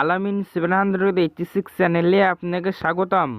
আলামিন seven hundred eighty six চ্যানেলে আপনাকে স্বাগতম।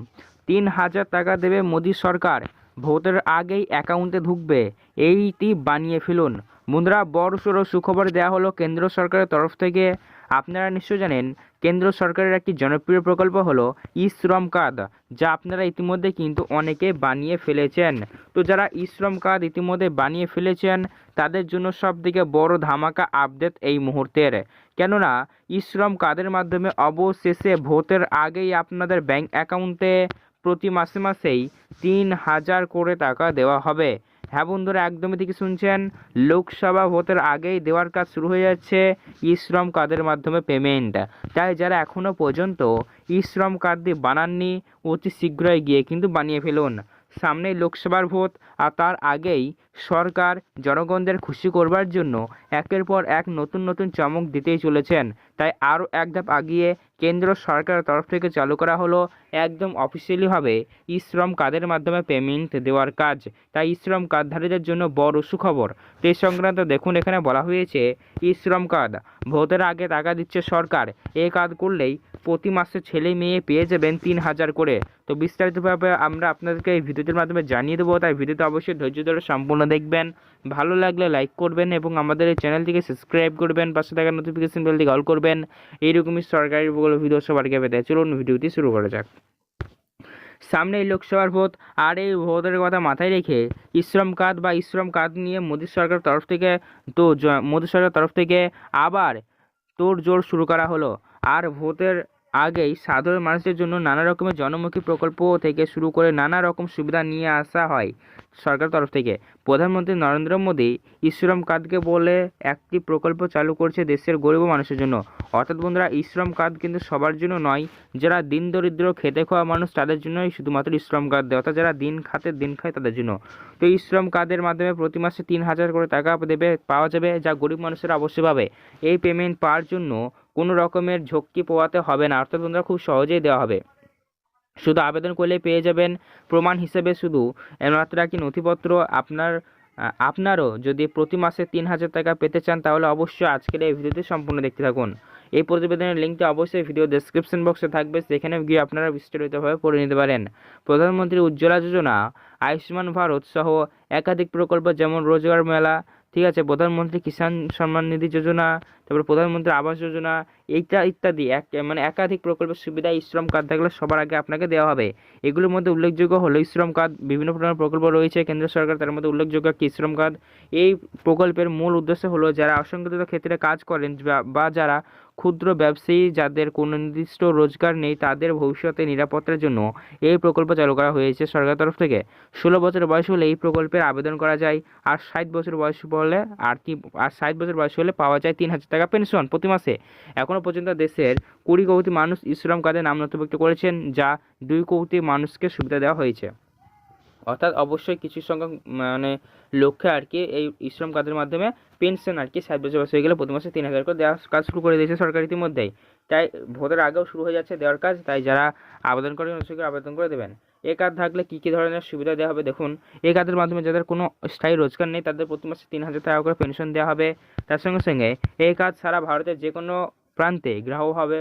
তিন হাজার টাকা দেবে মোদী সরকার। ভোটের আগেই অ্যাকাউন্টে ঢুকবে। এইটি বানিয়ে ফেলুন। বন্ধুরা বড় সড়ো সুখবর দেওয়া হলো কেন্দ্র সরকারের তরফ থেকে। আপনারা নিশ্চয় জানেন কেন্দ্র সরকারের একটি জনপ্রিয় প্রকল্প হলো ই শ্রম কার্ড, যা আপনারা ইতিমধ্যে কিন্তু অনেকে বানিয়ে ফেলেছেন। তো যারা ই শ্রম কার্ড ইতিমধ্যে বানিয়ে ফেলেছেন, তাদের জন্য সব থেকে বড় ধামাকা আপডেট এই মুহূর্তের। কেননা ই শ্রম কার্ডের মাধ্যমে অবশেষে ভোটের আগেই আপনাদের ব্যাংক অ্যাকাউন্টে প্রতি মাসে মাসেই তিন হাজার করে টাকা দেওয়া হবে। হ্যাঁ বন্ধুরা, একদমই ঠিকই শুনছেন। লোকসভা ভোটের আগেই দেওয়ার কাজ শুরু হয়ে যাচ্ছে ই শ্রম কার্ডের মাধ্যমে পেমেন্ট তাই যারা এখনও পর্যন্ত ই শ্রম কার্ড দিয়ে বানাননি, অতি শীঘ্রই গিয়ে কিন্তু বানিয়ে ফেলুন। সামনেই লোকসভার ভোট আর তার আগেই সরকার জনগণদের খুশি করবার জন্য একের পর এক নতুন নতুন চমক দিতেই চলেছেন। তাই আরও এক ধাপ আগিয়ে কেন্দ্র সরকারের তরফ থেকে চালু করা হলো একদম অফিসিয়ালিভাবে ই শ্রম কার্ডের মাধ্যমে পেমেন্ট দেওয়ার কাজ। তাই ই শ্রম কার্ডধারীদের জন্য বড় সুখবর। তো এই সংক্রান্ত দেখুন, এখানে বলা হয়েছে, ই শ্রম কার্ড, ভোটের আগে টাকা দিচ্ছে সরকার। এই কার্ড করলেই প্রতি মাসে ছেলে মেয়ে পেয়ে যাবেন তিন হাজার করে। তো বিস্তারিতভাবে আমরা আপনাদেরকে এই ভিডিওটির মাধ্যমে জানিয়ে দেবো, তাই ভিডিওতে অবশ্যই ধৈর্য ধরে সম্পূর্ণ দেখবেন। ভালো লাগলে লাইক করবেন এবং আমাদের এই চ্যানেলটিকে সাবস্ক্রাইব করবেন, পাশে থাকা নোটিফিকেশন বেলটিকে অল করবেন। এইরকমই সরকারি ভিডিও সবার আগে পেতে। চলুন ভিডিওটি শুরু করা যাক। সামনে এই লোকসভার ভোট। আর এই ভোটের কথা মাথায় রেখে ইশ্রম কার্ড বা ইশ্রম কার্ড নিয়ে মোদী সরকারের তরফ থেকে তো মোদী সরকারের তরফ থেকে আবার তোড়জোড় শুরু করা হলো। আর ভোটের আগেই সাধারণ মানুষের জন্য নানা রকমের জনমুখী প্রকল্প থেকে শুরু করে নানা রকম সুবিধা নিয়ে আসা হয় সরকার তরফ থেকে। প্রধানমন্ত্রী নরেন্দ্র মোদী ইশ্রম কার্ডকে বলে একটি প্রকল্প চালু করছে দেশের গরিব মানুষের জন্য। অর্থাৎ বন্ধুরা ইশ্রম কার্ড কিন্তু সবার জন্য নয়, যারা দিন দরিদ্র খেতে খাওয়া মানুষ তাদের জন্যই শুধুমাত্র ইশ্রম কার্ড দেয়, অর্থাৎ যারা দিন খাতে দিন খায় তাদের জন্য। তো ইশ্রম কার্ডের মাধ্যমে প্রতি মাসে তিন হাজার করে টাকা দেবে, পাওয়া যাবে, যা গরিব মানুষেরা অবশ্যই পাবে। এই পেমেন্ট পাওয়ার জন্য কোনো রকমের ঝক্কি পোয়াতে হবে না। অর্থাৎ বন্ধুরা খুব সহজেই দেওয়া হবে। শুধু আবেদন করলে পেয়ে যাবেন প্রমাণ হিসেবে শুধু। মাত্র একটি নথিপত্র আপনার, আপনারও যদি প্রতি মাসে তিন হাজার টাকা পেতে চান, তাহলে অবশ্যই আজকের এই ভিডিওটি সম্পূর্ণ দেখতে থাকুন। এই প্রতিবেদনের লিঙ্কটি অবশ্যই ভিডিও ডেসক্রিপশন বক্সে থাকবে, সেখানে গিয়ে আপনারা বিস্তারিতভাবে পড়ে নিতে পারেন। প্রধানমন্ত্রী উজ্জ্বলা যোজনা, আয়ুষ্মান ভারত সহ একাধিক প্রকল্প, যেমন রোজগার মেলা ঠিক আছে প্রধানমন্ত্রী কিষাণ সম্মান নিধি যোজনা তারপরে প্রধানমন্ত্রী আবাস যোজনা এইটা ইত্যাদি, এক মানে একাধিক প্রকল্পের সুবিধা, শ্রম কার্ড থাকলে সবার আগে আপনাকে দেওয়া হবে। এগুলোর মধ্যে উল্লেখযোগ্য হলো শ্রম কার্ড, বিভিন্ন ধরনের প্রকল্প রয়েছে, কেন্দ্র সরকার তার মধ্যে উল্লেখযোগ্য একটি শ্রম কার্ড। এই প্রকল্পের মূল উদ্দেশ্য হলো যারা অসংগঠিত ক্ষেত্রে কাজ করেন বা যারা ক্ষুদ্র ব্যবসায়ী যাদের কোনো নির্দিষ্ট রোজগার নেই, তাদের ভবিষ্যতে নিরাপত্তার জন্য এই প্রকল্প চালু করা হয়েছে সরকার তরফ থেকে। ষোলো বছর বয়স হলে এই প্রকল্পের আবেদন করা যায়, আর ষাট বছর বয়স হলে আর কি, আর ষাট বছর বয়স হলে পাওয়া যায় তিন হাজার টাকা পেনশন প্রতি মাসে। এখনও পর্যন্ত দেশের কুড়ি কোটি মানুষ ইশ্রম কার্ডে নাম নথিভুক্ত করেছেন, যা দুই কোটি মানুষকে সুবিধা দেওয়া হয়েছে। অর্থাৎ অবশ্যই কিছু সংখ্যক মানে লক্ষ্যে আর কি এই ইশ্রম কার্ডের মাধ্যমে পেনশন আর কি ষাট বছর বয়স হয়ে গেলে প্রতি মাসে তিন হাজার করে দেওয়ার কাজ শুরু করে দিয়েছে সরকার ইতিমধ্যেই। তাই ভোটের আগেও শুরু হয়ে যাচ্ছে দেওয়ার কাজ, তাই যারা আবেদন করেন করে আবেদন করে দেবেন। এই কার্ড থাকলে কী কী ধরনের সুবিধা দেওয়া হবে দেখুন। এই কার্ডের মাধ্যমে যাদের কোনো স্থায়ী রোজগার নেই, তাদের প্রতি মাসে তিন হাজার টাকা করে পেনশন দেওয়া হবে। তার সঙ্গে সঙ্গে এই কাজ সারা ভারতের যে কোনো প্রান্তে গ্রাহক হবে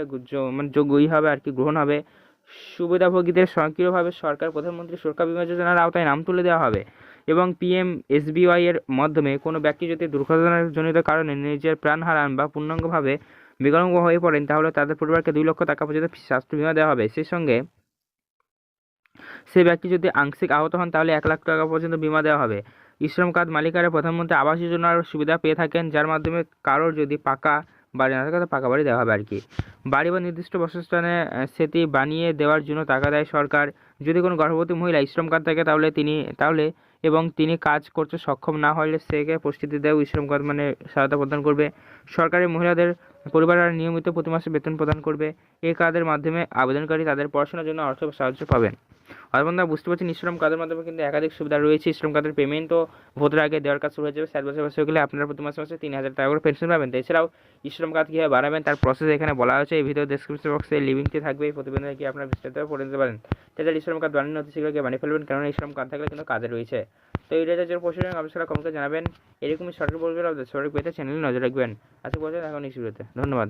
মানে যোগ্যই হবে আর কি, গ্রহণ হবে। সুবিধাভোগীদের স্বয়ংক্রিয়ভাবে সরকার, প্রধানমন্ত্রী সুরক্ষা বিমা যোজনার আওতায় নাম তুলে দেওয়া হবে এবং পিএম এসবিওয়াই এর মাধ্যমে কোনো ব্যক্তি যদি দুর্ঘটনাজনিত কারণে নিজের প্রাণ হারান বা পূর্ণাঙ্গভাবে বিকলাঙ্গ হয়ে পড়েন, তাহলে তাদের পরিবারকে দুই লক্ষ টাকা পর্যন্ত স্বাস্থ্য বিমা দেওয়া হবে। সেই সঙ্গে সেই ব্যক্তি যদি আংশিক আহত হন, তাহলে এক লাখ টাকা পর্যন্ত বিমা দেওয়া হবে। ইশ্রম কার্ড মালিকারা প্রধানমন্ত্রী আবাস যোজনার সুবিধা পেয়ে থাকেন, যার মাধ্যমে কারোর যদি পাকা বাড়ি না থাকে তো পাকা বাড়ি দেওয়া হবে আর কি বাড়ি বা নির্দিষ্ট বাসস্থানে সেটি বানিয়ে দেওয়ার জন্য টাকা দেয় সরকার। যদি কোনো গর্ভবতী মহিলা ইশ্রম কার্ড থাকে, তাহলে তিনি, তাহলে এবং তিনি কাজ করতে সক্ষম না হলে সেকে প্রস্তুতি দেয় ইশ্রম কার্ড মানে সহায়তা প্রদান করবে। সরকারি মহিলাদের পরিবারের নিয়মিত প্রতি মাসে বেতন প্রদান করবে। এই কার্ডের মাধ্যমে আবেদনকারী তাদের পড়াশোনার জন্য অর্থ সাহায্য পাবেন। আর বন্ধুরা বুঝতে পারছেন ইশ্রম কার্ডের মাধ্যমে কিন্তু একাধিক সুবিধা রয়েছে। ইশ্রম কার্ডের পেমেন্টও ভোটের আগে দেওয়ার কাজ শুরু হয়ে যাবে। ষাট বছর বয়স হয়ে গেলে আপনারা প্রতি মাসে মাসে তিন হাজার টাকা করে পেনশন পাবেন। এছাড়াও ইশ্রম কার্ড কীভাবে বাড়াবেন তার প্রসেস এখানে বলা হয়েছে। এই ভিডিও ডেসক্রিপশন বক্সে লিঙ্কটি থাকবে, এই প্রতিবেদনে কি আপনারা বিস্তারিত পড়ে নিতে পারেন। তাছাড়া ইশ্রম কার্ড বানিয়ে অতি শীঘ্র গিয়ে বানিয়ে ফেলবেন কারণ ইশ্রম কার্ড থাকলে কিন্তু কাজে রয়েছে। তো এই রেজাল্টের প্রশ্ন আপনারা কমেন্টে জানাবেন। এরকমই সরকারি বলবেন সরকারি পেতে চ্যানেলে নজর রাখবেন। আজকে বলছেন এখন এই শুরুতে ধন্যবাদ।